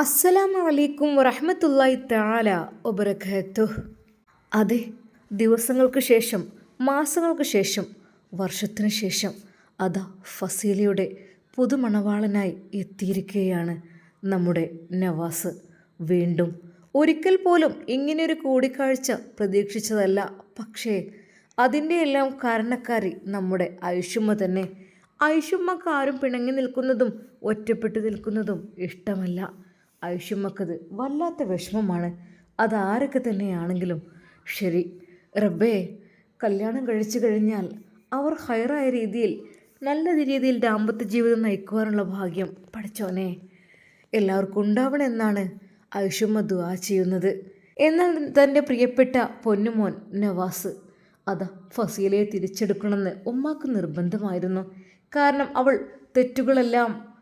അസ്സലാമു അലൈക്കും വറഹ്മത്തുള്ളാഹി തആല ഒബറഖത്തു അതെ ദിവസങ്ങൾക്ക് ശേഷം മാസങ്ങൾക്ക് ശേഷം വർഷത്തിന് ശേഷം അതാ ഫസീലയുടെ പുതുമണവാളനായി എത്തിയിരിക്കുകയാണ് നമ്മുടെ നവാസ്. വീണ്ടും ഒരിക്കൽ പോലും ഇങ്ങനെയൊരു കൂടിക്കാഴ്ച പ്രതീക്ഷിച്ചതല്ല. പക്ഷേ അതിന്റെ എല്ലാം കാരണക്കാരി നമ്മുടെ ഐഷുമ്മ തന്നെ. ഐഷുമ്മക്കാരും പിണങ്ങി നിൽക്കുന്നതും ഒറ്റപ്പെട്ടു നിൽക്കുന്നതും ഇഷ്ടമല്ല. ഐഷുമ്മക്കത് വല്ലാത്ത വിഷമമാണ്. അതാരൊക്കെ തന്നെയാണെങ്കിലും. ശരി റബ്ബേ കല്യാണം കഴിച്ചു കഴിഞ്ഞാൽ അവർ ഹയറായ രീതിയിൽ നല്ല രീതിയിൽ ദാമ്പത്യ ജീവിതം നയിക്കുവാനുള്ള ഭാഗ്യം പഠിച്ചോനെ എല്ലാവർക്കും ഉണ്ടാവണമെന്നാണ് ഐഷുമ്മ ദുആ ചെയ്യുന്നത്. എന്നാൽ തന്റെ പ്രിയപ്പെട്ട പൊന്നുമോൻ നവാസ് അതാ ഫസീലയെ തിരിച്ചെടുക്കണമെന്ന് ഉമ്മാക്ക് നിർബന്ധമായിരുന്നു. കാരണം അവൾ തെറ്റുകളെല്ലാം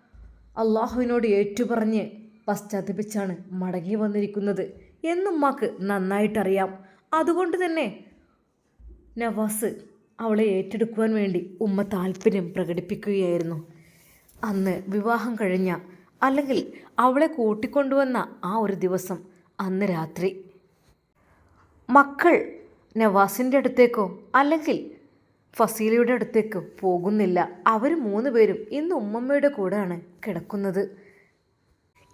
അള്ളാഹുവിനോട് ഏറ്റുപറഞ്ഞ് പശ്ചാത്തപിച്ചാണ് മടങ്ങി വന്നിരിക്കുന്നത്. എന്നുമ്മാക്ക് നന്നായിട്ടറിയാം. അതുകൊണ്ട് തന്നെ നവാസ് അവളെ ഏറ്റെടുക്കുവാൻ വേണ്ടി ഉമ്മ താല്പര്യം പ്രകടിപ്പിക്കുകയായിരുന്നു. അന്ന് വിവാഹം കഴിഞ്ഞ അല്ലെങ്കിൽ അവളെ കൂട്ടിക്കൊണ്ടുവന്ന ആ ഒരു ദിവസം അന്ന് രാത്രി. മക്കൾ നവാസിന്റെ അടുത്തേക്കോ അല്ലെങ്കിൽ ഫസീലയുടെ അടുത്തേക്കോ പോകുന്നില്ല. അവർ മൂന്ന് പേരും ഇന്ന് ഉമ്മമ്മയുടെ കൂടെയാണ് കിടക്കുന്നത്.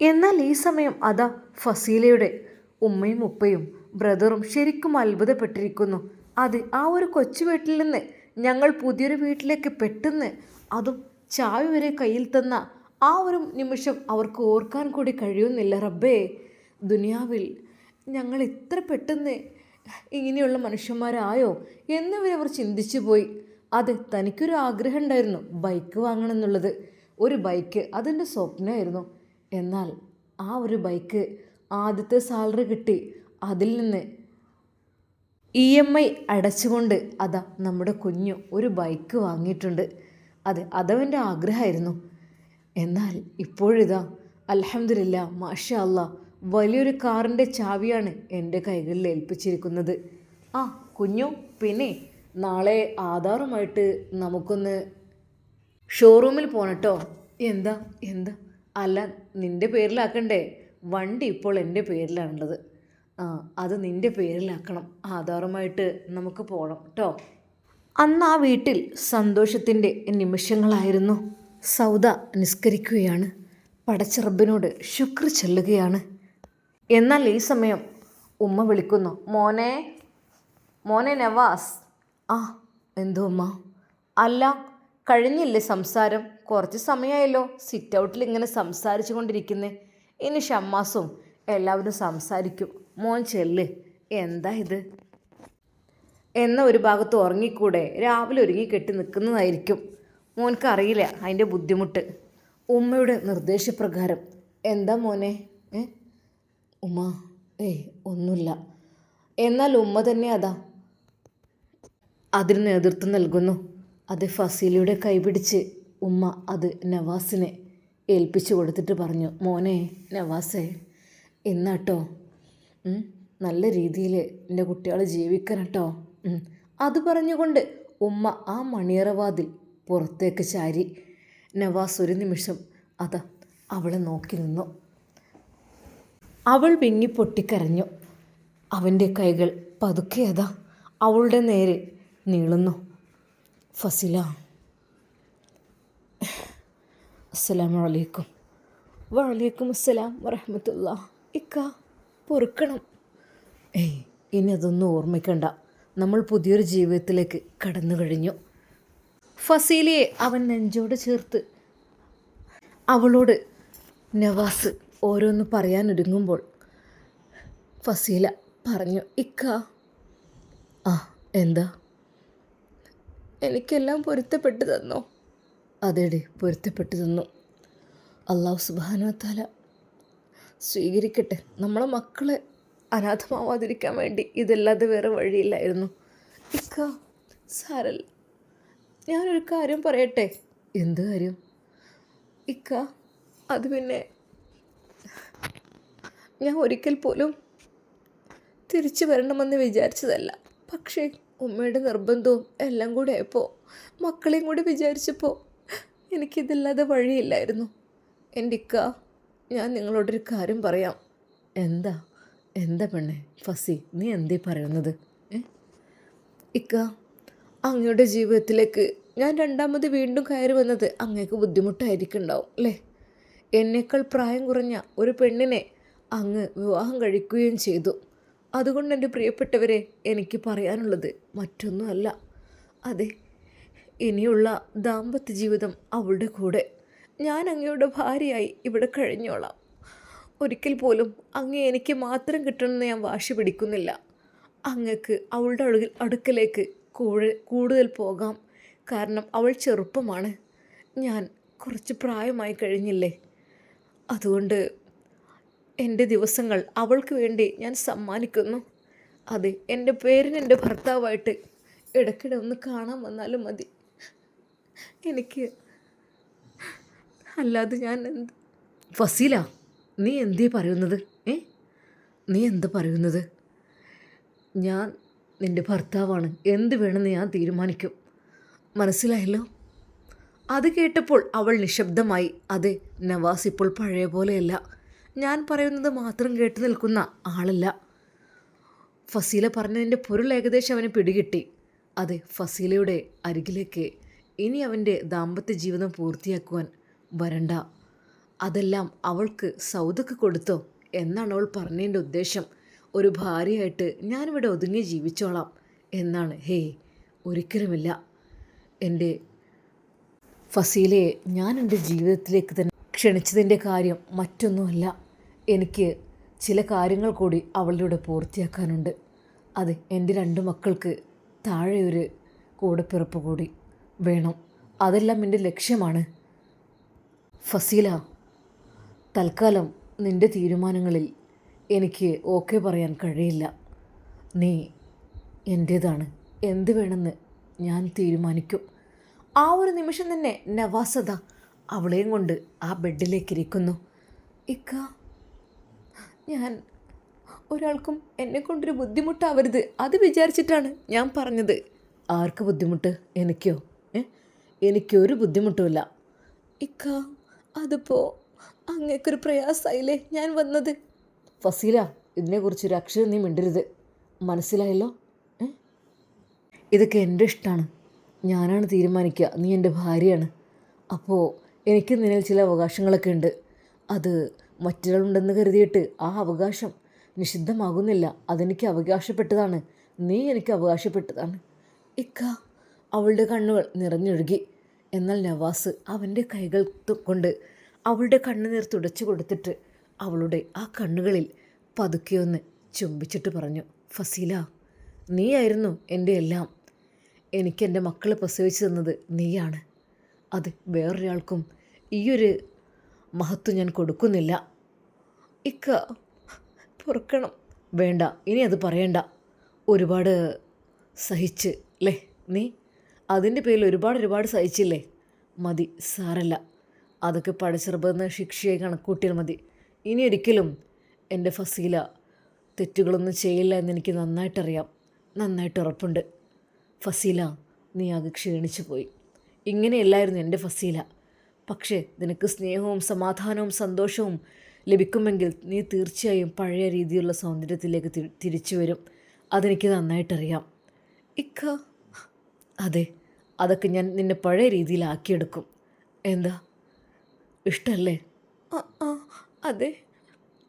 എന്നാൽ ഈ സമയം അതാ ഫസീലയുടെ ഉമ്മയും ഉപ്പയും ബ്രദറും ശരിക്കും അത്ഭുതപ്പെട്ടിരിക്കുന്നു. അത് ആ ഒരു കൊച്ചു വീട്ടിൽ നിന്ന് ഞങ്ങൾ പുതിയൊരു വീട്ടിലേക്ക് പെട്ടെന്ന് അതും ചായ വരെ കയ്യിൽ തന്ന ആ ഒരു നിമിഷം അവർക്ക് ഓർക്കാൻ കൂടി കഴിയുന്നില്ല. റബ്ബേ ദുനിയാവിൽ ഞങ്ങൾ ഇത്ര പെട്ടെന്ന് ഇങ്ങനെയുള്ള മനുഷ്യന്മാരായോ എന്നിവരെ അവർ ചിന്തിച്ചു പോയി. അത് തനിക്കൊരു ആഗ്രഹം ഉണ്ടായിരുന്നു ബൈക്ക് വാങ്ങണം എന്നുള്ളത്. ഒരു ബൈക്ക് അതിന്റെ സ്വപ്നമായിരുന്നു. എന്നാൽ ആ ഒരു ബൈക്ക് ആദ്യത്തെ സാലറി കിട്ടി. അതിൽ നിന്ന് ഇ എം ഐ അടച്ചുകൊണ്ട് അതാ നമ്മുടെ കുഞ്ഞു ഒരു ബൈക്ക് വാങ്ങിയിട്ടുണ്ട്. അതെ അതവന്റെ ആഗ്രഹമായിരുന്നു. എന്നാൽ ഇപ്പോഴിതാ അലഹമില്ല മാഷ അല്ല വലിയൊരു കാറിന്റെ ചാവിയാണ് എന്റെ കൈകളിൽ ഏൽപ്പിച്ചിരിക്കുന്നത്. ആ കുഞ്ഞു പിന്നെ നാളെ ആധാറുമായിട്ട് നമുക്കൊന്ന് ഷോറൂമിൽ പോണട്ടോ. എന്താ എന്താ? അല്ല നിന്റെ പേരിലാക്കണ്ടേ? വണ്ടി ഇപ്പോൾ എന്റെ പേരിലാണുള്ളത്. ആ അത് നിന്റെ പേരിലാക്കണം. ആധാറുമായിട്ട് നമുക്ക് പോകണം കേട്ടോ അന്ന് ആ വീട്ടിൽ സന്തോഷത്തിന്റെ നിമിഷങ്ങളായിരുന്നു. സൗദ നിസ്കരിക്കുകയാണ്. പടച്ചിറബിനോട് ശുക്ർ ചെല്ലുകയാണ്. എന്നാൽ ഈ സമയം ഉമ്മ വിളിക്കുന്നു. മോനെ മോനെ നവാസ്. ആ എന്തോ ഉമ്മ? അല്ല കഴിഞ്ഞില്ലേ സംസാരം? കുറച്ച് സമയമായല്ലോ സിറ്റ് ഔട്ടിൽ ഇങ്ങനെ സംസാരിച്ചു കൊണ്ടിരിക്കുന്നേ. ഇനി ഷമ്മാസും എല്ലാവരും സംസാരിക്കും. മോൻ ചെല്ല്. എന്താ ഇത്? എന്ന ഒരു ഭാഗത്ത് ഉറങ്ങിക്കൂടെ? രാവിലെ ഒരുങ്ങി കെട്ടി നിൽക്കുന്നതായിരിക്കും. മോൻക്ക് അറിയില്ല അതിന്റെ ബുദ്ധിമുട്ട്. ഉമ്മയുടെ നിർദ്ദേശപ്രകാരം. എന്താ മോനെ? ഏ? ഉമ്മ. ഏയ് ഒന്നുമില്ല. എന്നാൽ ഉമ്മ തന്നെ അതാ. അതിന് നേതൃത്വം നൽകുന്നു. അത് ഫസീലയുടെ കൈപിടിച്ച് ഉമ്മ അത് നവാസിനെ ഏൽപ്പിച്ചു കൊടുത്തിട്ട് പറഞ്ഞു മോനെ നവാസേ ഇന്നാട്ടോ നല്ല രീതിയിൽ എന്റെ കുട്ടികൾ ജീവിക്കണം കേട്ടോ അത് പറഞ്ഞുകൊണ്ട് ഉമ്മ ആ മണിയറവാതിൽ പുറത്തേക്ക് ചാരി നവാസ് ഒരു നിമിഷം അതാ അവളെ നോക്കി നിന്നു. അവൾ വിങ്ങി പൊട്ടിക്കരഞ്ഞു. അവന്റെ കൈകൾ പതുക്കെ അതാ അവളുടെ നേരെ നീളുന്നു. ഫസില. അസ്സലാമു വലൈക്കും വലൈക്കും അസ്സലാം വറഹമത്തുള്ള. ഇക്ക പൊറുക്കണം. ഏയ് ഇനി അതൊന്നും ഓർമ്മിക്കണ്ട. നമ്മൾ പുതിയൊരു ജീവിതത്തിലേക്ക് കടന്നു കഴിഞ്ഞു. ഫസീലയെ അവൻ നെഞ്ചോട് ചേർത്ത് അവളോട് നവാസ് ഓരോന്ന് പറയാനൊരുങ്ങുമ്പോൾ ഫസീല പറഞ്ഞു ഇക്ക. ആ എന്താ? എനിക്കെല്ലാം പൊരുത്തപ്പെട്ടു തന്നോ. അതെടി പൊരുത്തപ്പെട്ടു തന്നു. അള്ളാഹു സുബാനുവത്താല സ്വീകരിക്കട്ടെ. നമ്മളെ മക്കളെ അനാഥമാവാതിരിക്കാൻ വേണ്ടി ഇതല്ലാതെ വേറെ വഴിയില്ലായിരുന്നു. ഇക്ക സാരല്ല. ഞാനൊരു കാര്യം പറയട്ടെ? എന്ത് കാര്യം? ഇക്ക അത് പിന്നെ ഞാൻ ഒരിക്കൽ പോലും തിരിച്ചു വരണമെന്ന് വിചാരിച്ചതല്ല. പക്ഷേ ഉമ്മയുടെ നിർബന്ധവും എല്ലാം കൂടെ ആയപ്പോൾ മക്കളെയും കൂടി വിചാരിച്ചപ്പോൾ എനിക്കിതില്ലാതെ വഴിയില്ലായിരുന്നു. എന്റെ ഇക്ക ഞാൻ നിങ്ങളോടൊരു കാര്യം പറയാം. എന്താ? എന്താ പെണ്ണെ? ഫസി നീ എന്തേ പറയുന്നത്? ഏ? ഇക്ക അങ്ങയുടെ ജീവിതത്തിലേക്ക് ഞാൻ രണ്ടാമത് വീണ്ടും കയറി വന്നത് അങ്ങേക്ക് ബുദ്ധിമുട്ടായിരിക്കുന്നുണ്ടാവും അല്ലേ? എന്നേക്കാൾ പ്രായം കുറഞ്ഞ ഒരു പെണ്ണിനെ അങ്ങ് വിവാഹം കഴിക്കുകയും ചെയ്തു. അതുകൊണ്ട് എന്റെ പ്രിയപ്പെട്ടവരെ എനിക്ക് പറയാനുള്ളത്. മറ്റൊന്നുമല്ല. അതെ ഇനിയുള്ള ദാമ്പത്യ ജീവിതം അവളുടെ കൂടെ. ഞാൻ അങ്ങയുടെ ഭാര്യയായി ഇവിടെ കഴിഞ്ഞോളാം. ഒരിക്കൽ പോലും അങ്ങേ എനിക്ക് മാത്രം കിട്ടണമെന്ന് ഞാൻ വാശി പിടിക്കുന്നില്ല. അങ്ങക്ക് അവളുടെ അടുകിൽ അടുക്കലേക്ക് കൂടെ കൂടുതൽ പോകാം. കാരണം അവൾ ചെറുപ്പമാണ്. ഞാൻ കുറച്ച് പ്രായമായി കഴിഞ്ഞില്ലേ? അതുകൊണ്ട് എന്റെ ദിവസങ്ങൾ അവൾക്ക് വേണ്ടി ഞാൻ സമ്മാനിക്കുന്നു. അതെ എന്റെ പേരിന് എന്റെ ഭർത്താവായിട്ട് ഇടയ്ക്കിടെ ഒന്ന് കാണാൻ വന്നാലും മതി. എനിക്ക് അല്ലാതെ ഞാൻ എന്ത് ഫസീല നീ എന്തേ പറയുന്നത്? ഏ? നീ എന്താ പറയുന്നത്? ഞാൻ നിന്റെ ഭർത്താവാണ്. എന്ത് വേണമെന്ന് ഞാൻ തീരുമാനിക്കും. മനസ്സിലായല്ലോ? അത് കേട്ടപ്പോൾ അവൾ നിശബ്ദമായി. അതെ നവാസ് ഇപ്പോൾ പഴയ പോലെയല്ല. ഞാൻ പറയുന്നത് മാത്രം കേട്ട് നിൽക്കുന്ന ആളല്ല. ഫസീല പറഞ്ഞതിന്റെ പൊരുൾ ഏകദേശം അവന് പിടികിട്ടി. അതെ ഫസീലയുടെ അരികിലേക്ക് ഇനി അവന്റെ ദാമ്പത്യ ജീവിതം പൂർത്തിയാക്കുവാൻ വരണ്ട. അതെല്ലാം അവൾക്ക് സൗദക്ക് കൊടുത്തോ എന്നാണ് അവൾ പറഞ്ഞതിന്റെ ഉദ്ദേശം. ഒരു ഭാര്യയായിട്ട് ഞാനിവിടെ ഒതുങ്ങി ജീവിച്ചോളാം എന്നാണ്. ഹേ ഒരിക്കലുമില്ല. എന്റെ ഫസീലയെ ഞാൻ എന്റെ ജീവിതത്തിലേക്ക് തന്നെ ക്ഷണിച്ചതിന്റെ കാര്യം മറ്റൊന്നുമല്ല. എനിക്ക് ചില കാര്യങ്ങൾ കൂടി അവളുടെ പൂർത്തിയാക്കാനുണ്ട്. അതെ എന്റെ രണ്ട് മക്കൾക്ക് താഴെ ഒരു കൂടെപ്പിറപ്പ് കൂടി വേണം. അതെല്ലാം എന്റെ ലക്ഷ്യമാണ്. ഫസീല തൽക്കാലം നിന്റെ തീരുമാനങ്ങളിൽ എനിക്ക് ഓക്കെ പറയാൻ കഴിയില്ല. നീ എന്റേതാണ്. എന്ത് വേണമെന്ന് ഞാൻ തീരുമാനിക്കും. ആ ഒരു നിമിഷം തന്നെ നവാസത അവളെയും കൊണ്ട് ആ ബെഡിലേക്ക് ഇരിക്കുന്നു ഇക്ക ഞാൻ ഒരാൾക്കും എന്നെ കൊണ്ടൊരു ബുദ്ധിമുട്ടാവരുത്. അത് വിചാരിച്ചിട്ടാണ് ഞാൻ പറഞ്ഞത്. ആർക്ക് ബുദ്ധിമുട്ട്? എനിക്കോ? എനിക്കൊരു ബുദ്ധിമുട്ടുമില്ല. ഇക്ക അതിപ്പോൾ അങ്ങേക്കൊരു പ്രയാസമായില്ലേ ഞാൻ വന്നത്? ഫസീല ഇതിനെക്കുറിച്ചൊരു അക്ഷരം നീ മിണ്ടരുത്. മനസ്സിലായല്ലോ? ഇതൊക്കെ എന്റെ ഇഷ്ടമാണ് ഞാനാണ് തീരുമാനിക്കുക. നീ എന്റെ ഭാര്യയാണ്. അപ്പോൾ എനിക്ക് നിന്നിൽ ചില അവകാശങ്ങളൊക്കെ ഉണ്ട്. അത് മറ്റൊരാളുണ്ടെന്ന് കരുതിയിട്ട് ആ അവകാശം നിഷിദ്ധമാകുന്നില്ല. അതെനിക്ക് അവകാശപ്പെട്ടതാണ്. നീ എനിക്ക് അവകാശപ്പെട്ടതാണ്. ഇക്ക അവളുടെ കണ്ണുകൾ നിറഞ്ഞൊഴുകി. എന്നാൽ നവാസ് അവന്റെ കൈകൾ കൊണ്ട് അവളുടെ കണ്ണുനീർ തുടച്ചു കൊടുത്തിട്ട് അവളുടെ ആ കണ്ണുകളിൽ പതുക്കെയൊന്ന് ചുംബിച്ചിട്ട് പറഞ്ഞു ഫസീല നീയായിരുന്നു എന്റെ എല്ലാം. എനിക്ക് എന്റെ മക്കളെ പ്രസവിച്ചു തന്നത് നീയാണ്. അത് വേറൊരാൾക്കും ഈയൊരു മഹത്വം ഞാൻ കൊടുക്കുന്നില്ല. ഇക്ക. പൊറുക്കണം. വേണ്ട. ഇനി അത് പറയണ്ട. ഒരുപാട് സഹിച്ച് അല്ലേ നീ? അതിന്റെ പേരിൽ ഒരുപാട് ഒരുപാട് സഹിച്ചില്ലേ? മതി. സാരല്ല. അതൊക്കെ പഠിച്ചെറുപ്പുന്ന ശിക്ഷയായി കണക്കൂട്ടിയാൽ മതി. ഇനി ഒരിക്കലും എന്റെ ഫസീല തെറ്റുകളൊന്നും ചെയ്യില്ല എന്ന് എനിക്ക് നന്നായിട്ടറിയാം. നന്നായിട്ട് ഉറപ്പുണ്ട്. ഫസീല നീ ആകെ ക്ഷീണിച്ചു പോയി. ഇങ്ങനെയല്ലായിരുന്നു എന്റെ ഫസീല. പക്ഷേ നിനക്ക് സ്നേഹവും സമാധാനവും സന്തോഷവും ലഭിക്കുമെങ്കിൽ നീ തീർച്ചയായും പഴയ രീതിയിലുള്ള സൗന്ദര്യത്തിലേക്ക് തിരിച്ചു വരും. അതെനിക്ക് നന്നായിട്ടറിയാം. ഇക്ക അതെ അതൊക്കെ ഞാൻ നിന്നെ പഴയ രീതിയിലാക്കിയെടുക്കും. എന്താ? ആ അതെ.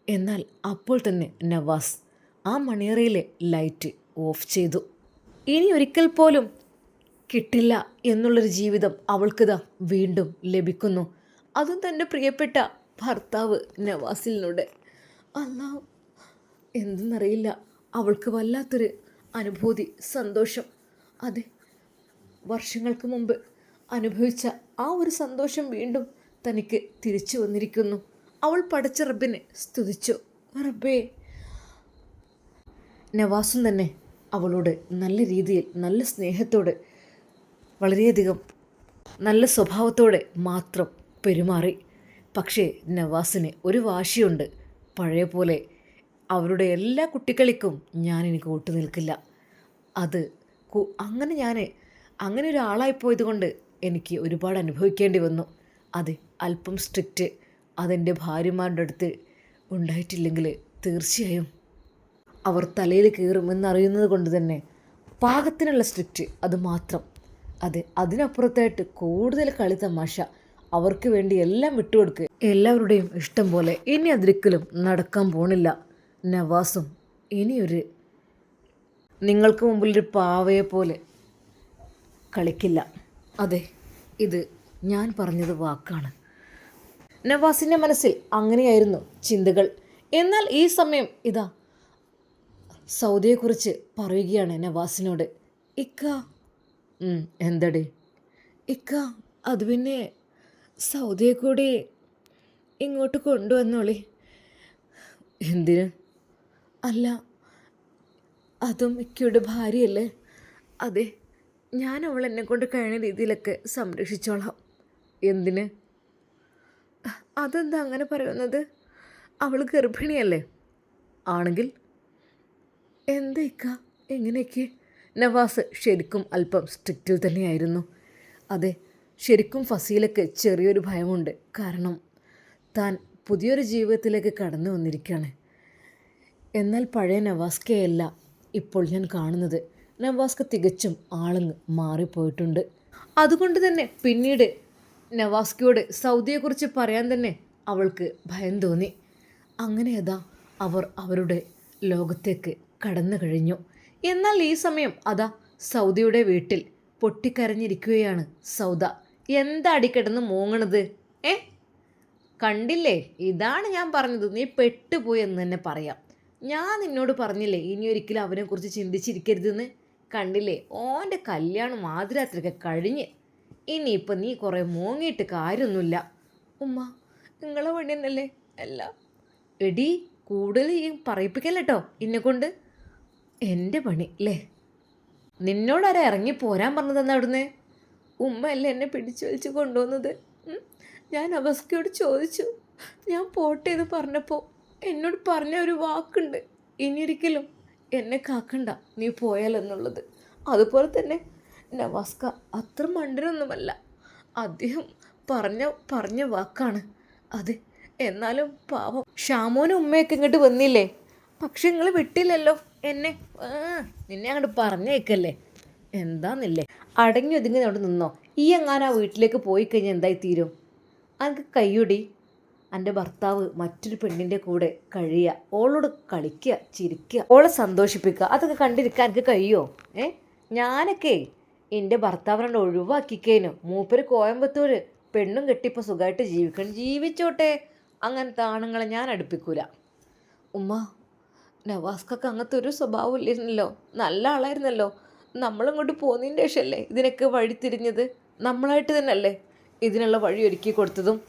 എന്നാൽ അപ്പോൾ തന്നെ നവാസ് ആ മണിയറയിലെ ലൈറ്റ് ഓഫ് ചെയ്തു. ഇനി ഒരിക്കൽ പോലും കിട്ടില്ല എന്നുള്ളൊരു ജീവിതം അവൾക്കിതാ വീണ്ടും ലഭിക്കുന്നു. അതും തന്റെ പ്രിയപ്പെട്ട ഭർത്താവ് നവാസിലിനോട് അല്ല എന്തെന്നറിയില്ല അവൾക്ക് വല്ലാത്തൊരു അനുഭൂതി സന്തോഷം. അതെ വർഷങ്ങൾക്ക് മുമ്പ് അനുഭവിച്ച ആ ഒരു സന്തോഷം വീണ്ടും തനിക്ക് തിരിച്ചു വന്നിരിക്കുന്നു. അവൾ പടച്ച റബ്ബിനെ സ്തുതിച്ചു. റബ്ബേ നവാസും തന്നെ അവളോട് നല്ല രീതിയിൽ നല്ല സ്നേഹത്തോടെ വളരെയധികം നല്ല സ്വഭാവത്തോടെ മാത്രം പെരുമാറി. പക്ഷേ നവാസിന് ഒരു വാശിയുണ്ട്. പഴയ പോലെ അവരുടെ എല്ലാ കുട്ടികളിക്കും ഞാൻ എനിക്ക് ഒട്ടു നിൽക്കില്ല. അത് അങ്ങനെ ഞാൻ അങ്ങനെ ഒരാളായി പോയത് കൊണ്ട് എനിക്ക് ഒരുപാട് അനുഭവിക്കേണ്ടി വന്നു. അതെ അല്പം സ്ട്രിക്റ്റ് അതെന്റെ ഭാര്യമാരുടെ അടുത്ത് ഉണ്ടായിട്ടില്ലെങ്കിൽ തീർച്ചയായും അവർ തലയിൽ കയറുമെന്നറിയുന്നത് കൊണ്ട് തന്നെ പാകത്തിനുള്ള സ്ട്രിക്റ്റ് അത് മാത്രം. അതെ അതിനപ്പുറത്തായിട്ട് കൂടുതൽ കളി തമാശ. അവർക്ക് വേണ്ടി എല്ലാം വിട്ടുകൊടുക്കുക എല്ലാവരുടെയും ഇഷ്ടം പോലെ ഇനി അതൊരിക്കലും നടക്കാൻ പോണില്ല. നവാസും ഇനിയൊരു നിങ്ങൾക്ക് മുമ്പിൽ ഒരു പാവയെ പോലെ കളിക്കില്ല. അതെ ഇത് ഞാൻ പറഞ്ഞത് വാക്കാണ്. നവാസിന്റെ മനസ്സിൽ അങ്ങനെയായിരുന്നു ചിന്തകൾ. എന്നാൽ ഈ സമയം ഇതാ സൗദിയെക്കുറിച്ച് പറയുകയാണ് നവാസിനോട്. ഇക്ക എന്തടി? ഇക്ക അത് പിന്നെ സൗദിയെ കൂടി ഇങ്ങോട്ട് കൊണ്ടുവന്നോളി. എന്തിന്? അല്ല അതും മിക്കയുടെ ഭാര്യയല്ലേ? അതെ ഞാൻ അവൾ എന്നെ കൊണ്ട് കഴിയുന്ന രീതിയിലൊക്കെ സംരക്ഷിച്ചോളാം. എന്തിന്? അതെന്താ അങ്ങനെ പറയുന്നത്? അവൾ ഗർഭിണിയല്ലേ? ആണെങ്കിൽ? എന്തേക്ക എങ്ങനെയൊക്കെ? നവാസ് ശരിക്കും അല്പം സ്ട്രിക്റ്റിൽ തന്നെയായിരുന്നു. അതെ ശരിക്കും ഫസീലക്ക് ചെറിയൊരു ഭയമുണ്ട്. കാരണം താൻ പുതിയൊരു ജീവിതത്തിലേക്ക് കടന്നു വന്നിരിക്കുകയാണ് എന്നാൽ പഴയ നവാസ്കയല്ല ഇപ്പോൾ ഞാൻ കാണുന്നത്. നവാസ്ക തികച്ചും ആളങ്ങ് മാറിപ്പോയിട്ടുണ്ട്. അതുകൊണ്ട് തന്നെ പിന്നീട് നവാസ്കയോട് സൗദിയെക്കുറിച്ച് പറയാൻ തന്നെ അവൾക്ക് ഭയം തോന്നി. അങ്ങനെ അതാ അവർ അവരുടെ ലോകത്തേക്ക് കടന്നു കഴിഞ്ഞു. എന്നാൽ ഈ സമയം അതാ സൗദിയുടെ വീട്ടിൽ പൊട്ടിക്കരഞ്ഞിരിക്കുകയാണ് സൗദ. എന്താ അടിക്കിടന്ന് മൂങ്ങണത്? ഏ? കണ്ടില്ലേ? ഇതാണ് ഞാൻ പറഞ്ഞത്. നീ പെട്ടുപോയി എന്ന് തന്നെ പറയാം. ഞാൻ നിന്നോട് പറഞ്ഞില്ലേ ഇനി ഒരിക്കലും അവനെക്കുറിച്ച് ചിന്തിച്ചിരിക്കരുതെന്ന്? കണ്ടില്ലേ? ഓന്റെ കല്യാണം ആതിരാത്രിയൊക്കെ കഴിഞ്ഞ്. ഇനിയിപ്പോൾ നീ കുറേ മൂങ്ങിയിട്ട് കാര്യമൊന്നുമില്ല. ഉമ്മ നിങ്ങളെ വണ്ടി തന്നെയല്ലേ അല്ല. എടി കൂടുതൽ ഈ പറയിപ്പിക്കല്ലോ എന്നെ കൊണ്ട് എന്റെ പണി അല്ലേ നിന്നോടാരാ ഇറങ്ങി പോരാൻ പറഞ്ഞതെന്ന് അവിടുന്ന്? ഉമ്മയല്ലേ എന്നെ പിടിച്ചു വലിച്ച് കൊണ്ടുവന്നത്? ഞാൻ അവസ്കയോട് ചോദിച്ചു. ഞാൻ പോട്ടെ എന്ന് പറഞ്ഞപ്പോൾ എന്നോട് പറഞ്ഞ ഒരു വാക്കുണ്ട്. ഇനിയൊരിക്കലും എന്നെ കാക്കണ്ട. നീ പോയാലെന്നുള്ളത് അതുപോലെ തന്നെ നവാസ്ക അത്ര മണ്ടനൊന്നുമല്ല. അദ്ദേഹം പറഞ്ഞ പറഞ്ഞ വാക്കാണ്. അത് എന്നാലും പാവം. ഷാമോനും ഉമ്മയൊക്കെ ഇങ്ങോട്ട് വന്നില്ലേ? പക്ഷെ നിങ്ങൾ വിട്ടില്ലല്ലോ എന്നെ. നിന്നെ അങ്ങോട്ട് പറഞ്ഞേക്കല്ലേ. എന്താന്നില്ലേ? അടങ്ങി ഒതുങ്ങി അവിടെ നിന്നോ? ഈ എങ്ങാനും ആ വീട്ടിലേക്ക് പോയി കഴിഞ്ഞാൽ എന്തായി തീരും? അനക്ക് കയ്യൊടി. എന്റെ ഭർത്താവ് മറ്റൊരു പെണ്ണിന്റെ കൂടെ കഴിയുക ഓളോട് കളിക്കുക ചിരിക്കുക ഓളെ സന്തോഷിപ്പിക്കുക അതൊക്കെ കണ്ടിരിക്കാൻ എനിക്ക് കഴിയുമോ ഏ? ഞാനൊക്കെ എന്റെ ഭർത്താവിനോട് ഒഴിവാക്കിക്കേനു. മൂപ്പര് കോയമ്പത്തൂർ പെണ്ണും കെട്ടിപ്പോൾ സുഖമായിട്ട് ജീവിക്കണം. ജീവിച്ചോട്ടെ. അങ്ങനത്തെ ആണുങ്ങളെ ഞാൻ അടുപ്പിക്കൂല. ഉമ്മ നവാസ്കൊക്കെ അങ്ങനത്തെ ഒരു സ്വഭാവം ഇല്ലായിരുന്നല്ലോ. നല്ല ആളായിരുന്നല്ലോ. നമ്മളിങ്ങോട്ട് പോകുന്നതിന്റെ ശേഷമല്ലേ ഇതിനൊക്കെ വഴി തിരിഞ്ഞത്? നമ്മളായിട്ട് തന്നെയല്ലേ ഇതിനുള്ള വഴി ഒരുക്കി കൊടുത്തതും?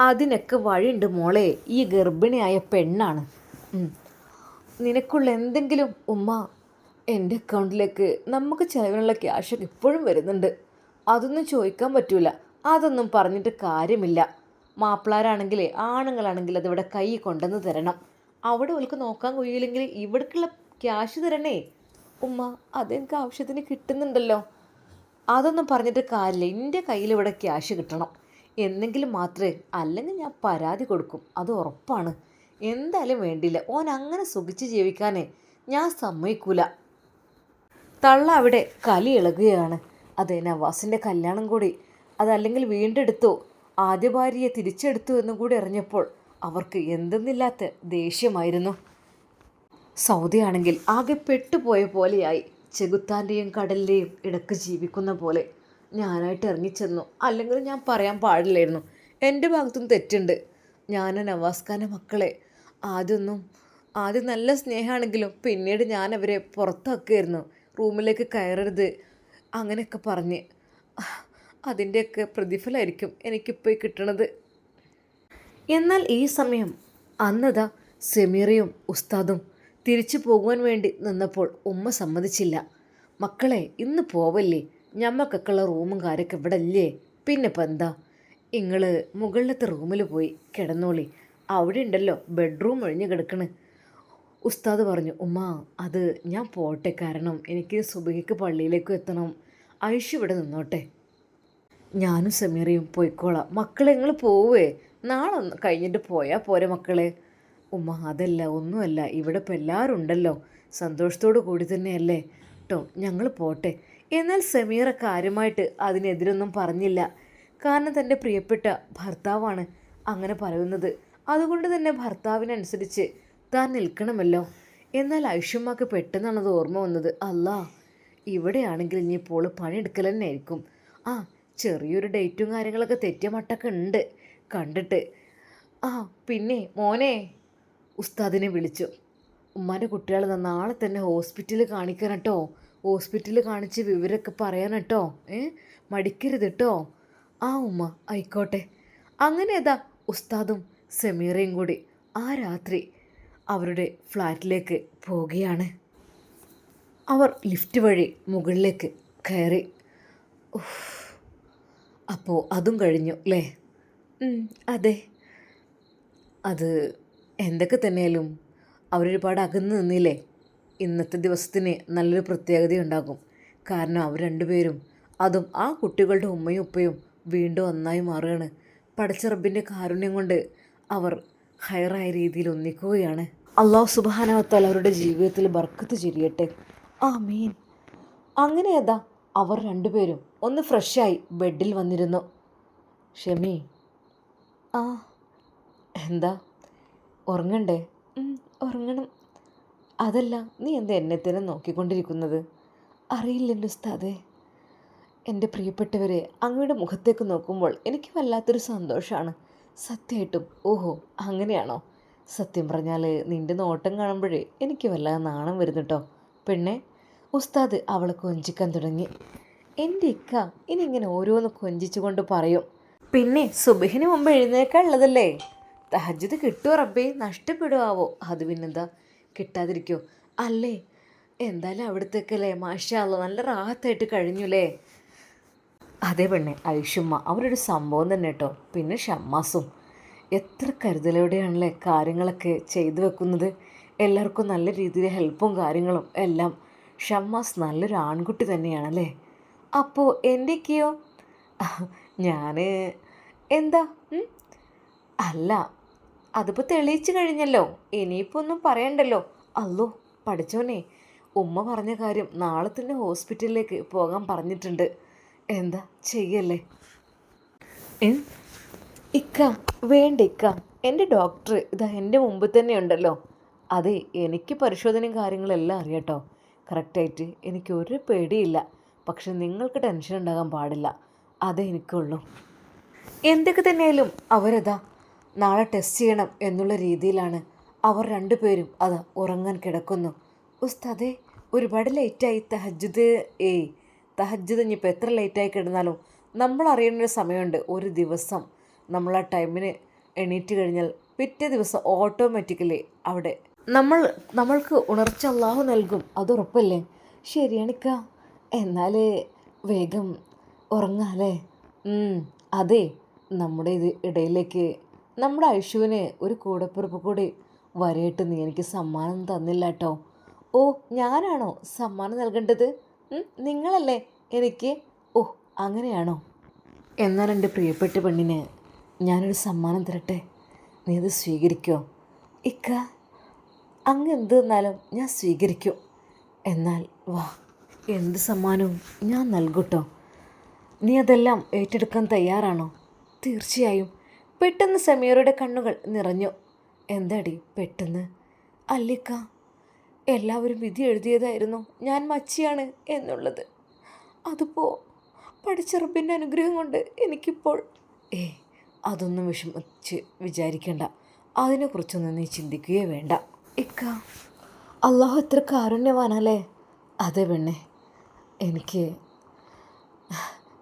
അതിനൊക്കെ വഴിയുണ്ട് മോളെ. ഈ ഗർഭിണിയായ പെണ്ണാണ്. നിനക്കുള്ള എന്തെങ്കിലും ഉമ്മ എന്റെ അക്കൗണ്ടിലേക്ക് നമുക്ക് ചിലവിനുള്ള ക്യാഷ് ഇപ്പോഴും വരുന്നുണ്ട്. അതൊന്നും ചോദിക്കാൻ പറ്റൂല. അതൊന്നും പറഞ്ഞിട്ട് കാര്യമില്ല. മാപ്പിളാരാണെങ്കിൽ ആണുങ്ങളാണെങ്കിൽ അതിവിടെ കൈ കൊണ്ടുവന്ന് തരണം. അവിടെ ഓൾക്ക് നോക്കാൻ കഴിയില്ലെങ്കിൽ ഇവിടേക്കുള്ള ക്യാഷ് തരണേ. ഉമ്മ അതെനിക്ക് ആവശ്യത്തിന് കിട്ടുന്നുണ്ടല്ലോ. അതൊന്നും പറഞ്ഞിട്ട് കാര്യമില്ല. എന്റെ കയ്യിൽ ഇവിടെ ക്യാഷ് കിട്ടണം. എന്നെങ്കിലും മാത്രമേ അല്ലെങ്കിൽ ഞാൻ പരാതി കൊടുക്കും. അത് ഉറപ്പാണ്. എന്തായാലും വേണ്ടില്ല ഓൻ അങ്ങനെ സുഖിച്ച് ജീവിക്കാനേ ഞാൻ സമ്മതിക്കൂല. തള്ള അവിടെ കലി ഇളകുകയാണ്. അതെ നവാസിന്റെ കല്യാണം കൂടി. അതല്ലെങ്കിൽ വീണ്ടെടുത്തോ? ആദ്യ ഭാര്യയെ തിരിച്ചെടുത്തു എന്നും കൂടി അറിഞ്ഞപ്പോൾ അവർക്ക് എന്തെന്നില്ലാത്ത ദേഷ്യമായിരുന്നു. സൗദി ആണെങ്കിൽ ആകെ പെട്ടുപോയ പോലെയായി. ചെകുത്താന്റെയും കടലിന്റെയും ഇടയ്ക്ക് ജീവിക്കുന്ന പോലെ. ഞാനായിട്ട് ഇറങ്ങിച്ചെന്നു. അല്ലെങ്കിൽ ഞാൻ പറയാൻ പാടില്ലായിരുന്നു. എന്റെ ഭാഗത്തും തെറ്റുണ്ട്. ഞാൻ നവാസ്ഖാന്റെ മക്കളെ. ആദ്യമൊന്നും ആദ്യം നല്ല സ്നേഹമാണെങ്കിലും പിന്നീട് ഞാൻ അവരെ പുറത്താക്കുമായിരുന്നു റൂമിലേക്ക് കയറരുത്. അങ്ങനെയൊക്കെ പറഞ്ഞ്. അതിന്റെയൊക്കെ പ്രതിഫലമായിരിക്കും എനിക്കിപ്പോൾ കിട്ടണത്. എന്നാൽ ഈ സമയം അന്നതാ സെമീറയും ഉസ്താദും തിരിച്ചു പോകുവാൻ വേണ്ടി നിന്നപ്പോൾ ഉമ്മ സമ്മതിച്ചില്ല. മക്കളെ ഇന്ന് പോവല്ലേ? ഞമ്മക്കൊക്കെയുള്ള റൂമും കാര്യമൊക്കെ ഇവിടെ അല്ലേ പിന്നെ ഇപ്പം എന്താ? നിങ്ങൾ മുകളിലത്തെ റൂമിൽ പോയി കിടന്നോളി. അവിടെ ഉണ്ടല്ലോ ബെഡ്റൂം ഒഴിഞ്ഞ് കിടക്കണ്. ഉസ്താദ് പറഞ്ഞു ഉമ്മ അത് ഞാൻ പോട്ടെ. കാരണം എനിക്ക് സുബഹിക്ക് പള്ളിയിലേക്കും എത്തണം. ഐഷു ഇവിടെ നിന്നോട്ടെ. ഞാനും സമീറയും പോയിക്കോളാം. മക്കളെ നിങ്ങൾ പോവേ. നാളെ കഴിഞ്ഞിട്ട് പോയാൽ പോരെ മക്കളെ. ഉമ്മ അതല്ല ഒന്നുമല്ല. ഇവിടെ ഇപ്പം എല്ലാവരും ഉണ്ടല്ലോ. സന്തോഷത്തോടു കൂടി തന്നെയല്ലേ? കേട്ടോ ഞങ്ങൾ പോട്ടെ. എന്നാൽ സമീറ കാര്യമായിട്ട് അതിനെതിരൊന്നും പറഞ്ഞില്ല. കാരണം തന്റെ പ്രിയപ്പെട്ട ഭർത്താവാണ് അങ്ങനെ പറയുന്നത്. അതുകൊണ്ട് തന്നെ ഭർത്താവിനനുസരിച്ച് താൻ നിൽക്കണമല്ലോ. എന്നാൽ ഐഷുമ്മക്ക് പെട്ടെന്നാണത് ഓർമ്മ വന്നത്. അല്ല ഇവിടെയാണെങ്കിൽ ഇനി ഇപ്പോൾ പണിയെടുക്കൽ തന്നെ ആയിരിക്കും ആ ചെറിയൊരു ഡേറ്റും കാര്യങ്ങളൊക്കെ തെറ്റിയ മട്ടൊക്കെ ഉണ്ട്. കണ്ടിട്ട്. ആ പിന്നെ മോനെ. ഉസ്താദിനെ വിളിച്ചു. ഉമ്മാന്റെ കുട്ടികൾ നാളെ തന്നെ ഹോസ്പിറ്റലിൽ കാണിക്കണം കേട്ടോ ഹോസ്പിറ്റലിൽ കാണിച്ച് വിവരമൊക്കെ പറയണം കേട്ടോ ഏ? മടിക്കരുത് കേട്ടോ ആ ഉമ്മ ആയിക്കോട്ടെ. അങ്ങനെ ഏതാ ഉസ്താദും സമീറയും കൂടി ആ രാത്രി അവരുടെ ഫ്ലാറ്റിലേക്ക് പോവുകയാണ്. അവർ ലിഫ്റ്റ് വഴി മുകളിലേക്ക് കയറി. അപ്പോൾ അതും കഴിഞ്ഞു അല്ലേ അതെ. അത് എന്തൊക്കെ തന്നെയാലും അവരൊരുപാട് അകന്ന് നിന്നില്ലേ? ഇന്നത്തെ ദിവസത്തിന് നല്ലൊരു പ്രത്യേകത ഉണ്ടാകും. കാരണം അവർ രണ്ടുപേരും അതും ആ കുട്ടികളുടെ ഉമ്മയും ഉപ്പയും വീണ്ടും ഒന്നായി മാറുകയാണ്. പടച്ച റബ്ബിന്റെ കാരുണ്യം കൊണ്ട് അവർ ഹയറായ രീതിയിൽ ഒന്നിക്കുകയാണ്. അള്ളാഹു സുബാനവത്താൽ അവരുടെ ജീവിതത്തിൽ ബർക്കത്ത് ചെരിയട്ടെ. ആ മീൻ അങ്ങനെ അതാ അവർ രണ്ടുപേരും ഒന്ന് ഫ്രഷായി ബെഡിൽ വന്നിരുന്നു. ഷെമി. ആ എന്താ? ഉറങ്ങണ്ടേ? ഉറങ്ങണം. അതല്ല നീ എന്താ എന്നെ തന്നെ നോക്കിക്കൊണ്ടിരിക്കുന്നത്? അറിയില്ല എന്റെ ഉസ്താദേ. എന്റെ പ്രിയപ്പെട്ടവരെ അങ്ങയുടെ മുഖത്തേക്ക് നോക്കുമ്പോൾ എനിക്ക് വല്ലാത്തൊരു സന്തോഷമാണ് സത്യമായിട്ടും ഓഹോ അങ്ങനെയാണോ? സത്യം പറഞ്ഞാൽ നിന്റെ നോട്ടം കാണുമ്പോഴേ എനിക്ക് വല്ലാതെ നാണം വരുന്നു കേട്ടോ പെണ്ണെ ഉസ്താദ് അവളെ കൊഞ്ചിക്കാൻ തുടങ്ങി. എന്റെ ഇക്ക ഇനി ഇങ്ങനെ ഓരോന്ന് കൊഞ്ചിച്ചുകൊണ്ട് പറയും. പിന്നെ സുബഹിന് മുമ്പ് എഴുന്നേക്കാനുള്ളതല്ലേ തഹജ്ജുദ് കിട്ടുമോ റബ്ബേ? നഷ്ടപ്പെടുവാവോ? അത് പിന്നെന്താ? കിട്ടാതിരിക്കോ? അല്ലേ? എന്തായാലും അവിടത്തേക്കല്ലേ മാഷാല്ലോ നല്ല റാഹത്തായിട്ട് കഴിഞ്ഞുല്ലേ? അതേ പെണ്ണെ ഐഷുമ്മ അവരൊരു സംഭവം തന്നെ കേട്ടോ. പിന്നെ ഷമ്മാസും. എത്ര കരുതലോടെയാണല്ലേ കാര്യങ്ങളൊക്കെ ചെയ്തു വെക്കുന്നത്? എല്ലാവർക്കും നല്ല രീതിയിൽ ഹെൽപ്പും കാര്യങ്ങളും എല്ലാം. ഷമ്മാസ് നല്ലൊരു ആൺകുട്ടി തന്നെയാണല്ലേ? അപ്പോൾ എന്റെയൊക്കെയോ ഞാൻ എന്താ? അല്ല അതിപ്പോൾ തെളിയിച്ചു കഴിഞ്ഞല്ലോ. ഇനിയിപ്പോൾ ഒന്നും പറയണ്ടല്ലോ. അല്ലോ പഠിച്ചോനെ ഉമ്മ പറഞ്ഞ കാര്യം നാളെ തന്നെ ഹോസ്പിറ്റലിലേക്ക് പോകാൻ പറഞ്ഞിട്ടുണ്ട്. എന്താ ചെയ്യല്ലേ? ഇക്ക വേണ്ട ഇക്ക. എന്റെ ഡോക്ടർ ഇതാ എന്റെ മുമ്പിൽ തന്നെ ഉണ്ടല്ലോ. അതെ എനിക്ക് പരിശോധനയും കാര്യങ്ങളെല്ലാം അറിയാട്ടോ. കറക്റ്റായിട്ട് എനിക്ക് ഒരു പേടിയില്ല. പക്ഷെ നിങ്ങൾക്ക് ടെൻഷൻ ഉണ്ടാകാൻ പാടില്ല. അതേ എനിക്കുള്ളൂ. എന്തൊക്കെ തന്നെയാലും അവരതാ നാളെ ടെസ്റ്റ് ചെയ്യണം എന്നുള്ള രീതിയിലാണ് അവർ രണ്ടുപേരും അത് ഉറങ്ങാൻ കിടക്കുന്നു. ഉസ്താദേ ഒരുപാട് ലേറ്റായി തഹജ്ജുദ് ഏയ് തഹജ്ജുദ് ഇനിയിപ്പോൾ എത്ര ലേറ്റായി കിടന്നാലോ നമ്മൾ അറിയുന്ന ഒരു സമയമുണ്ട്. ഒരു ദിവസം. നമ്മൾ ആ ടൈമിന് എണീറ്റ് കഴിഞ്ഞാൽ പിറ്റേ ദിവസം ഓട്ടോമാറ്റിക്കലി അവിടെ നമ്മൾ നമ്മൾക്ക് ഉണർച്ച അള്ളാഹു നൽകും. അത് ഉറപ്പല്ലേ? ശരിയാണിക്ക എന്നാൽ വേഗം ഉറങ്ങാല്ലേ? അതെ നമ്മുടെ ഇത് ഇടയിലേക്ക് നമ്മുടെ ഐഷുവിന് ഒരു കൂടപ്പിറപ്പ് കൂടി വരയിട്ട് നീ എനിക്ക് സമ്മാനം തന്നില്ല കേട്ടോ ഓ ഞാനാണോ സമ്മാനം നൽകേണ്ടത്? നിങ്ങളല്ലേ എനിക്ക്? ഓ അങ്ങനെയാണോ? എന്നാൽ എന്റെ പ്രിയപ്പെട്ട പെണ്ണിന് ഞാനൊരു സമ്മാനം തരട്ടെ? നീ അത് സ്വീകരിക്കോ? ഇക്ക അങ്ങ് എന്ത് തന്നാലും ഞാൻ സ്വീകരിക്കും. എന്നാൽ വാ എന്ത് സമ്മാനവും ഞാൻ നൽകൂട്ടോ നീ അതെല്ലാം ഏറ്റെടുക്കാൻ തയ്യാറാണോ? തീർച്ചയായും. പെട്ടെന്ന് സമീറയുടെ കണ്ണുകൾ നിറഞ്ഞു. എന്താടി പെട്ടെന്ന്? അല്ലിക്ക എല്ലാവരും വിധി എഴുതിയതായിരുന്നു. ഞാൻ മച്ചിയാണ് എന്നുള്ളത്. അതിപ്പോ റബ്ബിന്റെ അനുഗ്രഹം കൊണ്ട് എനിക്കിപ്പോൾ ഏ അതൊന്നും വിഷമിച്ച് വിചാരിക്കേണ്ട. അതിനെക്കുറിച്ചൊന്നും നീ ചിന്തിക്കുകയേ വേണ്ട. ഇക്ക അള്ളാഹു എത്ര കാരുണ്യവാനല്ലേ? അതെ പെണ്ണെ എനിക്ക്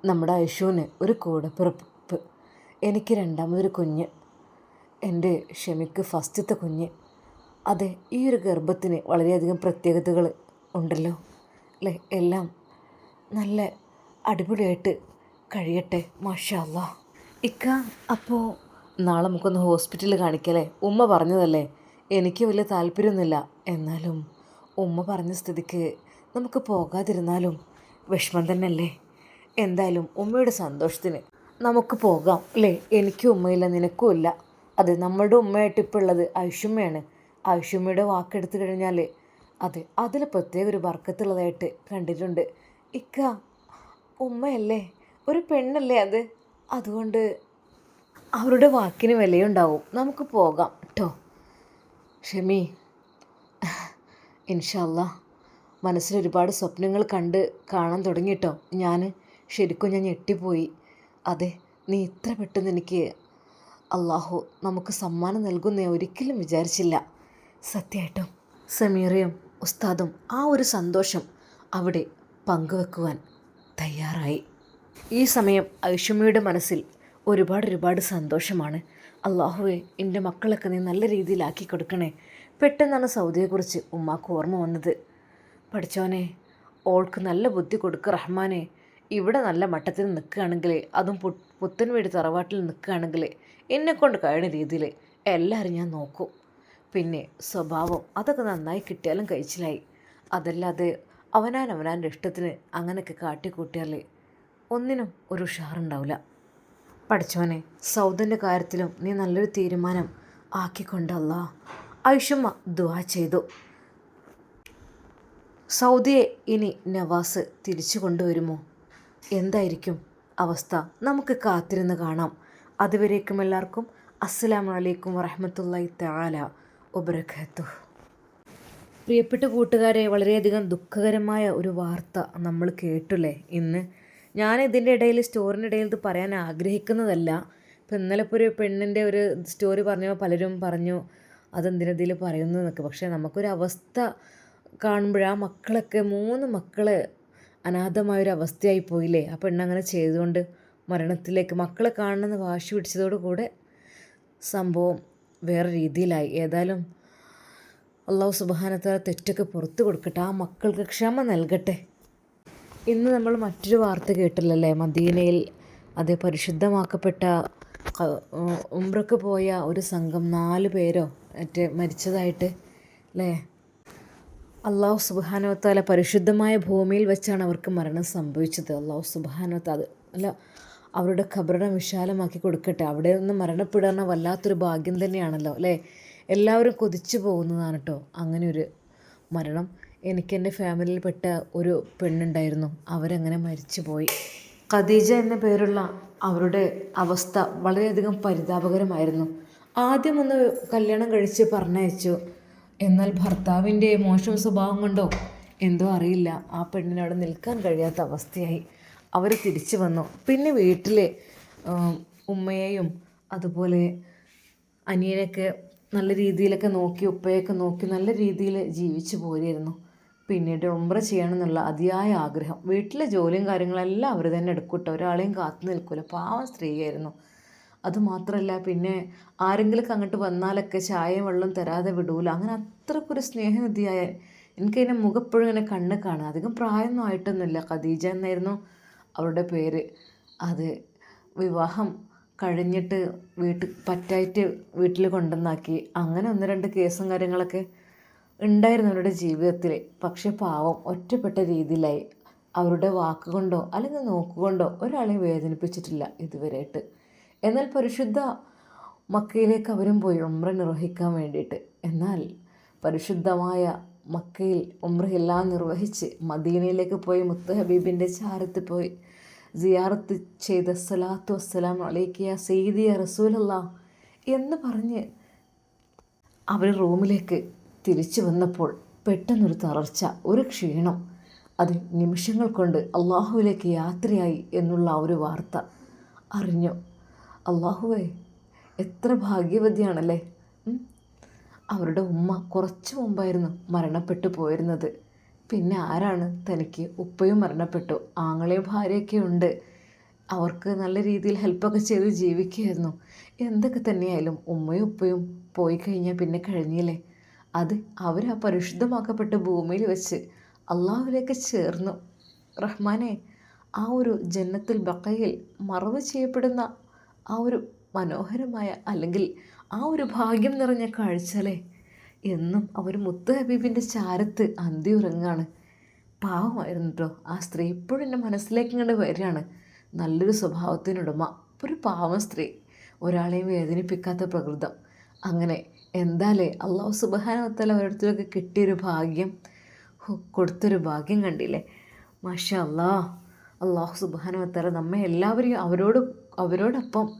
നമ്മുടെ ഐഷുവിന് ഒരു കൂടപ്പിറപ്പ്. എനിക്ക് രണ്ടാമതൊരു കുഞ്ഞ്. എന്റെ ഷെമിക്ക് ഫസ്റ്റത്തെ കുഞ്ഞ്. അതെ ഈ ഒരു ഗർഭത്തിന് വളരെയധികം പ്രത്യേകതകൾ ഉണ്ടല്ലോ. അല്ലേ? എല്ലാം നല്ല അടിപൊളിയായിട്ട് കഴിയട്ടെ മാഷാ അല്ലാ ഇക്ക അപ്പോൾ നാളെ നമുക്കൊന്ന് ഹോസ്പിറ്റലിൽ കാണിക്കല്ലേ? ഉമ്മ പറഞ്ഞതല്ലേ? എനിക്ക് വലിയ താല്പര്യമൊന്നുമില്ല. എന്നാലും ഉമ്മ പറഞ്ഞ സ്ഥിതിക്ക് നമുക്ക് പോകാതിരുന്നാലും വിഷമം തന്നെയല്ലേ? എന്തായാലും ഉമ്മയുടെ സന്തോഷത്തിന് നമുക്ക് പോകാം അല്ലേ? എനിക്കും ഉമ്മയില്ല നിനക്കും ഇല്ല. അതെ നമ്മളുടെ ഉമ്മയായിട്ട് ഇപ്പോൾ ഉള്ളത് ഐഷുമ്മയാണ്. ഐഷുമ്മയുടെ വാക്കെടുത്ത് കഴിഞ്ഞാൽ അതെ അതിൽ പ്രത്യേക ഒരു വർക്കത്തുള്ളതായിട്ട് കണ്ടിട്ടുണ്ട്. ഇക്ക ഉമ്മയല്ലേ? ഒരു പെണ്ണല്ലേ അത്? അതുകൊണ്ട് അവരുടെ വാക്കിന് വിലയുണ്ടാവും. നമുക്ക് പോകാം കേട്ടോ ഷമി ഇൻഷല്ല മനസ്സിൽ ഒരുപാട് സ്വപ്നങ്ങൾ കണ്ട് കാണാൻ തുടങ്ങിയിട്ടോ ഞാൻ ശരിക്കും ഞാൻ ഞെട്ടിപ്പോയി. അതെ നീ ഇത്ര പെട്ടെന്ന് എനിക്ക് അള്ളാഹു നമുക്ക് സമ്മാനം നൽകുന്ന ഒരിക്കലും വിചാരിച്ചില്ല. സത്യമായിട്ടും സമീറയും ഉസ്താദും ആ ഒരു സന്തോഷം അവിടെ പങ്കുവെക്കുവാൻ തയ്യാറായി. ഈ സമയം ഐഷുമ്മയുടെ മനസ്സിൽ ഒരുപാട് ഒരുപാട് സന്തോഷമാണ്. അള്ളാഹുവെ എന്റെ മക്കളൊക്കെ നീ നല്ല രീതിയിലാക്കി കൊടുക്കണേ. പെട്ടെന്നാണ് സൗദിയെക്കുറിച്ച് ഉമ്മാക്ക് ഓർമ്മ വന്നത്. പഠിച്ചോനെ ഓൾക്ക് നല്ല ബുദ്ധി കൊടുക്കുക റഹ്മാനെ. ഇവിടെ നല്ല മട്ടത്തിൽ നിൽക്കുകയാണെങ്കിൽ അതും പുത്തൻ വീട് തറവാട്ടിൽ നിൽക്കുകയാണെങ്കിൽ എന്നെക്കൊണ്ട് കഴിയുന്ന രീതിയിൽ എല്ലാവരും ഞാൻ നോക്കും. പിന്നെ സ്വഭാവം അതൊക്കെ നന്നായി കിട്ടിയാലും കഴിച്ചിലായി. അതല്ലാതെ അവനാൻ അവനാന്റെ ഇഷ്ടത്തിന് അങ്ങനെയൊക്കെ കാട്ടിക്കൂട്ടിയാൽ ഒന്നിനും ഒരു ഉഷാറുണ്ടാവില്ല. പഠിച്ചവനെ സൗദന്റെ കാര്യത്തിലും നീ നല്ലൊരു തീരുമാനം ആക്കിക്കൊണ്ടല്ല. ഐഷമ്മ ദുവാ ചെയ്തു. സൗദിയെ ഇനി നവാസ് തിരിച്ചു കൊണ്ടുവരുമോ? എന്തായിരിക്കും അവസ്ഥ? നമുക്ക് കാത്തിരുന്ന് കാണാം. അതുവരേക്കും എല്ലാവർക്കും അസ്സലാമു അലൈക്കും വറഹമത്തല്ലായി തആല വബറകാതുഹു. പ്രിയപ്പെട്ട കൂട്ടുകാരെ വളരെയധികം ദുഃഖകരമായ ഒരു വാർത്ത നമ്മൾ കേട്ടില്ലേ ഇന്ന്? ഞാൻ ഇതിന്റെ ഇടയിൽ സ്റ്റോറിന്റെ ഇടയിൽ ഇത് പറയാൻ ആഗ്രഹിക്കുന്നതല്ല. ഇപ്പം ഇന്നലെ ഇപ്പോൾ ഒരു പെണ്ണിന്റെ ഒരു സ്റ്റോറി പറഞ്ഞപ്പോൾ പലരും പറഞ്ഞു അതെന്തിനതിൽ പറയുന്നു എന്നൊക്കെ പക്ഷേ നമുക്കൊരു അവസ്ഥ കാണുമ്പോൾ ആ മക്കളൊക്കെ മൂന്ന് മക്കൾ അനാഥമായൊരു അവസ്ഥയായി പോയില്ലേ ആ പെണ്ണങ്ങനെ ചെയ്തുകൊണ്ട് മരണത്തിലേക്ക് മക്കളെ കാണണമെന്ന് വാശി പിടിച്ചതോടുകൂടെ സംഭവം വേറെ രീതിയിലായി. ഏതായാലും അള്ളാഹു സുബാനത്താല തെറ്റൊക്കെ പുറത്തു കൊടുക്കട്ടെ ആ മക്കൾക്ക് ക്ഷമ നൽകട്ടെ. ഇന്ന് നമ്മൾ മറ്റൊരു വാർത്ത കേട്ടില്ലല്ലേ? മദീനയിൽ അത് പരിശുദ്ധമാക്കപ്പെട്ട ഉംറക്ക് പോയ ഒരു സംഘം നാല് പേരോ മറ്റേ മരിച്ചതായിട്ട് അല്ലേ അള്ളാഹു സുബാനോത്താല പരിശുദ്ധമായ ഭൂമിയിൽ വെച്ചാണ് അവർക്ക് മരണം സംഭവിച്ചത്. അള്ളാഹു സുബാനോത്ത അത് അല്ല അവരുടെ ഖബറിടം വിശാലമാക്കി കൊടുക്കട്ടെ. അവിടെ നിന്ന് മരണപ്പെടുന്ന വല്ലാത്തൊരു ഭാഗ്യം തന്നെയാണല്ലോ അല്ലേ? എല്ലാവരും കൊതിച്ചു പോകുന്നതാണ് കേട്ടോ അങ്ങനെ ഒരു മരണം. എനിക്ക് എന്റെ ഫാമിലിയിൽപ്പെട്ട ഒരു പെണ്ണുണ്ടായിരുന്നു. അവരങ്ങനെ മരിച്ചു പോയി ഖദീജ എന്ന പേരുള്ള അവരുടെ അവസ്ഥ വളരെയധികം പരിതാപകരമായിരുന്നു. ആദ്യമൊന്ന് കല്യാണം കഴിച്ച് പറഞ്ഞയച്ചു. എന്നാൽ ഭർത്താവിന്റെ മോശം സ്വഭാവം കൊണ്ടോ? എന്തോ അറിയില്ല. ആ പെണ്ണിന് അവിടെ നിൽക്കാൻ കഴിയാത്ത അവസ്ഥയായി. അവർ തിരിച്ചു വന്നു. പിന്നെ വീട്ടിലെ ഉമ്മയെയും അതുപോലെ അനിയനൊക്കെ നല്ല രീതിയിലൊക്കെ നോക്കി ഉപ്പയൊക്കെ നോക്കി നല്ല രീതിയിൽ ജീവിച്ചു പോരുന്നു പിന്നീട് ഉമ്ര ചെയ്യണമെന്നുള്ള അതിയായ ആഗ്രഹം. വീട്ടിലെ ജോലിയും കാര്യങ്ങളെല്ലാം അവർ തന്നെ എടുക്കൂട്ടോ. ഒരാളെയും കാത്തു നിൽക്കില്ല പാവം സ്ത്രീയായിരുന്നു. അതുമാത്രമല്ല പിന്നെ ആരെങ്കിലുമൊക്കെ അങ്ങോട്ട് വന്നാലൊക്കെ ചായയും വെള്ളം തരാതെ വിടൂല. അങ്ങനെ അത്രക്കൊരു സ്നേഹനിധിയായ എനിക്കതിനെ മുഖപ്പോഴും ഇങ്ങനെ കണ്ണ് കാണാം. അധികം പ്രായമൊന്നും ആയിട്ടൊന്നുമില്ല. ഖദീജ എന്നായിരുന്നു അവരുടെ പേര്. അത് വിവാഹം കഴിഞ്ഞിട്ട് വീട്ടിൽ പറ്റായിട്ട് വീട്ടിൽ കൊണ്ടുവന്നാക്കി. അങ്ങനെ ഒന്ന് രണ്ട് കേസും കാര്യങ്ങളൊക്കെ ഉണ്ടായിരുന്നു അവരുടെ ജീവിതത്തിൽ പക്ഷെ പാവം ഒറ്റപ്പെട്ട രീതിയിലായി. അവരുടെ വാക്കുകൊണ്ടോ അല്ലെങ്കിൽ നോക്കുകൊണ്ടോ ഒരാളെ വേദനിപ്പിച്ചിട്ടില്ല ഇതുവരെയായിട്ട്. എന്നാൽ പരിശുദ്ധ മക്കയിലേക്ക് അവരും പോയി ഉമ്ര നിർവഹിക്കാൻ വേണ്ടിയിട്ട്. എന്നാൽ പരിശുദ്ധമായ മക്കയിൽ ഉമ്രയെല്ലാം നിർവഹിച്ച് മദീനയിലേക്ക് പോയി മുത്ത് ഹബീബിന്റെ ചാരത്ത് പോയി സിയാറത്ത് ചെയ്ത സലാത്തു വസ്സലാം അലൈക്കിയ സെയ്ദിയ റസൂലല്ല എന്ന് പറഞ്ഞ് അവർ റൂമിലേക്ക് തിരിച്ചു വന്നപ്പോൾ പെട്ടെന്നൊരു തളർച്ച ഒരു ക്ഷീണം അത് നിമിഷങ്ങൾ കൊണ്ട് അള്ളാഹുവിലേക്ക് യാത്രയായി എന്നുള്ള ഒരു വാർത്ത അറിഞ്ഞു. അള്ളാഹുവേ എത്ര ഭാഗ്യവതിയാണല്ലേ? അവരുടെ ഉമ്മ കുറച്ച് മുമ്പായിരുന്നു മരണപ്പെട്ടു പോയിരുന്നത്. പിന്നെ ആരാണ് തനിക്ക് ഉപ്പയും മരണപ്പെട്ടു? ആങ്ങളെയും ഭാര്യയൊക്കെ ഉണ്ട്. അവർക്ക് നല്ല രീതിയിൽ ഹെൽപ്പൊക്കെ ചെയ്ത് ജീവിക്കുകയായിരുന്നു. എന്തൊക്കെ തന്നെയായാലും ഉമ്മയും ഉപ്പയും പോയി കഴിഞ്ഞാൽ പിന്നെ കഴിഞ്ഞില്ലേ? അത് അവർ ആ പരിശുദ്ധമാക്കപ്പെട്ട ഭൂമിയിൽ വെച്ച് അള്ളാഹുലേക്ക് ചേർന്നു. റഹ്മാനെ ആ ഒരു ജന്നത്തിൽ ബക്കയിൽ മറവ് ചെയ്യപ്പെടുന്ന ആ ഒരു മനോഹരമായ അല്ലെങ്കിൽ ആ ഒരു ഭാഗ്യം നിറഞ്ഞ കാഴ്ചല്ലേ എന്നും അവർ മുത്ത് ഹബീബിന്റെ ചാരത്ത് അന്തി ഉറങ്ങാണ്. പാവമായിരുന്നു കേട്ടോ ആ സ്ത്രീ ഇപ്പോഴും എന്റെ മനസ്സിലേക്ക് ഇങ്ങോട്ട് വരികയാണ്. നല്ലൊരു സ്വഭാവത്തിനുടമ ഒരു പാവം സ്ത്രീ. ഒരാളെയും വേദനിപ്പിക്കാത്ത പ്രകൃതം. അങ്ങനെ എന്താലേ അള്ളാഹു സുബാനത്തല ഓരോരുത്തരൊക്കെ കിട്ടിയൊരു ഭാഗ്യം. കൊടുത്തൊരു ഭാഗ്യം കണ്ടില്ലേ? മാഷ അല്ലാ അള്ളാഹു സുബാനുവത്തല നമ്മെ എല്ലാവരെയും അവരോട് അവരോടൊപ്പം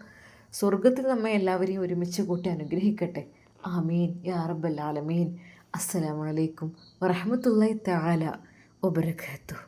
സ്വർഗത്തിൽ നമ്മെ എല്ലാവരെയും ഒരുമിച്ച് കൂട്ടി അനുഗ്രഹിക്കട്ടെ. ആമീൻ. യാ റബ്ബൽ ആലമീൻ. അസ്സലാമലൈക്കും വറഹമത്തല്ലാ താല വബറകാതുഹു.